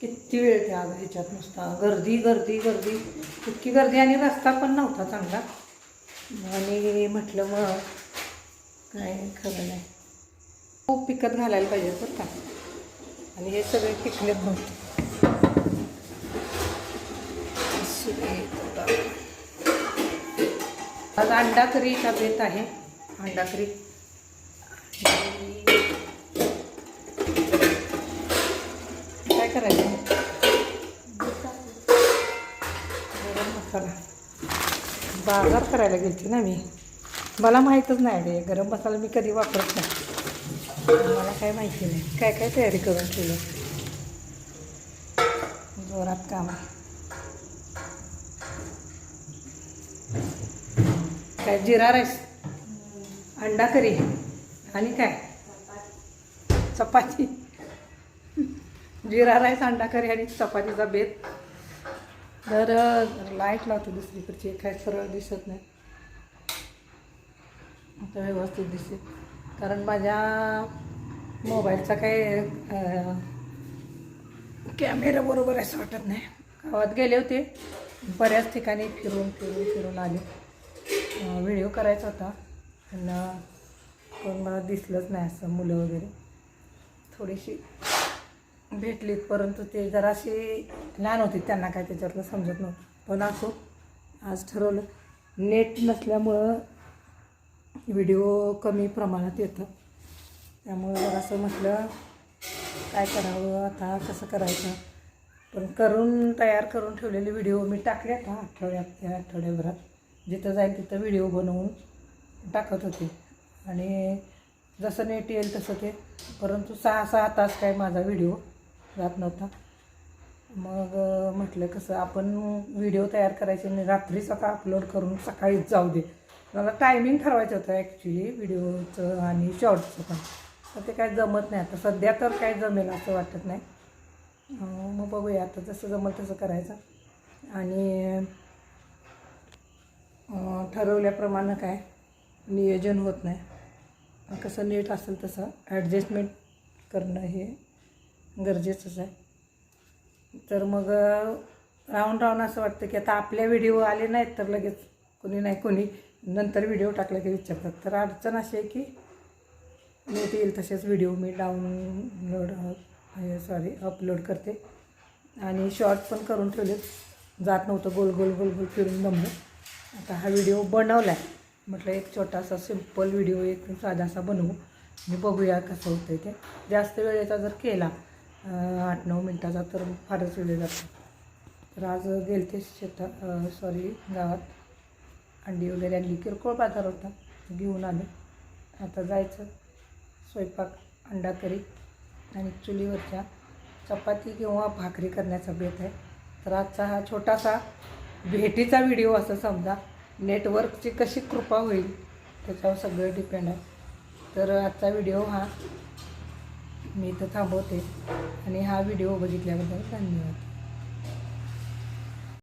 किती वेळ त्या ह्याच्यात नुसता? गर्दी गर्दी गर्दी. इतकी गर्दी आणि रस्ता पण नव्हता चांगला. आणि म्हटलं मग काय खरं नाही. खूप पिकत घालायला पाहिजे बरं का. आणि हे सगळे पिकले नव्हते आज अंडा करीचा बेत आहे. अंडा करी आणि काय करायचं गरम मसाला बाजार करायला गेलते ना मी. मला माहीतच नाही रे गरम मसाला मी कधी वापरत नाही. मला काय माहिती नाही. काय काय तयारी करून ठेवलं? जोरात काम आहे. काय जिरा राईस? अंडा करी. आणि काय? चपाती. जिरा राईस अंडा करी आणि चपातीचा बेत. तर लाइट लावतो दुसरीकडची काय सरळ दिसत नाही. आता व्यवस्थित दिसेल. कारण माझ्या मोबाईलचा काय कॅमेरा बरोबर असं वाटत नाही. गावात गेले होते. बऱ्याच ठिकाणी फिरून फिरून फिरून आले. व्हिडिओ करायचा होता. पण कोण मला दिसलंच नाही असं मुलं वगैरे. थोडीशी भेटलीत परंतु ते जराशी लहान होती त्यांना काय त्याच्यातलं समजत नव्हतं. पण असो आज ठरवलं. नेट नसल्यामुळं व्हिडिओ कमी प्रमाणात येतं. त्यामुळं जरासं म्हटलं काय करावं आता कसं करायचं? पण करून तयार करून ठेवलेले व्हिडिओ मी टाकले आता आठवड्यात त्या आठवड्याभरात. जिथं जाईल तिथं व्हिडिओ बनवून टाकत होते. आणि जसं नेट येईल तसं ते. परंतु सहा सहा तास काय माझा व्हिडिओ जात नव्हता. मग म्हटलं कसं आपण व्हिडिओ तयार करायचे आणि रात्री सकाळ अपलोड करून सकाळीच जाऊ दे. मला टायमिंग ठरवायचं होतं ॲक्च्युली व्हिडिओचं आणि शॉर्टचं पण. तर ते काय जमत नाही. आता सध्या तर काय जमेल असं वाटत नाही. मग बघूया. आता जसं जमल तसं करायचं. आणि ठरवल्याप्रमाणे काय नियोजन होत नाही. कसं नीट असेल तसं ॲडजस्टमेंट करणं हे गरजेचंच आहे. तर मग राहून राहून असं वाटतं की आता आपल्या व्हिडिओ आले नाहीत तर लगेच कोणी नाही कोणी नंतर व्हिडिओ टाकला की विचारतात. तर अडचण अशी आहे की नेट येईल तसेच व्हिडिओ मी डाउनलोड सॉरी अपलोड करते. आणि शॉर्ट पण करून ठेवलेत. जात नव्हतं गोल गोल गोल गोल फिरून जमलं आता हा व्हिडिओ बनवला आहे म्हटलं एक छोटासा सिंपल व्हिडिओ एक साधासा बनवू. आणि बघूया कसं होतं ते. जास्त वेळेचा जर केला आठ नऊ मिनटाचा तर फारच वेळ जातो. तर आज गेलते शेतात सॉरी गावात. अंडी वगैरे आणली. किरकोळ बाजार होता. घेऊन आले. आता जायचं. स्वयंपाक अंडा करी आणि चुलीवरच्या चपाती किंवा भाकरी करण्याचा बेत आहे. तर आजचा हा छोटासा भेटीचा व्हिडिओ असं समजा. नेटवर्कची कशी कृपा होईल त्याच्यावर सगळं डिपेंड आहे. तर आजचा व्हिडिओ हा मी इथं थांबवते. आणि हा व्हिडिओ बघितल्याबद्दल धन्यवाद.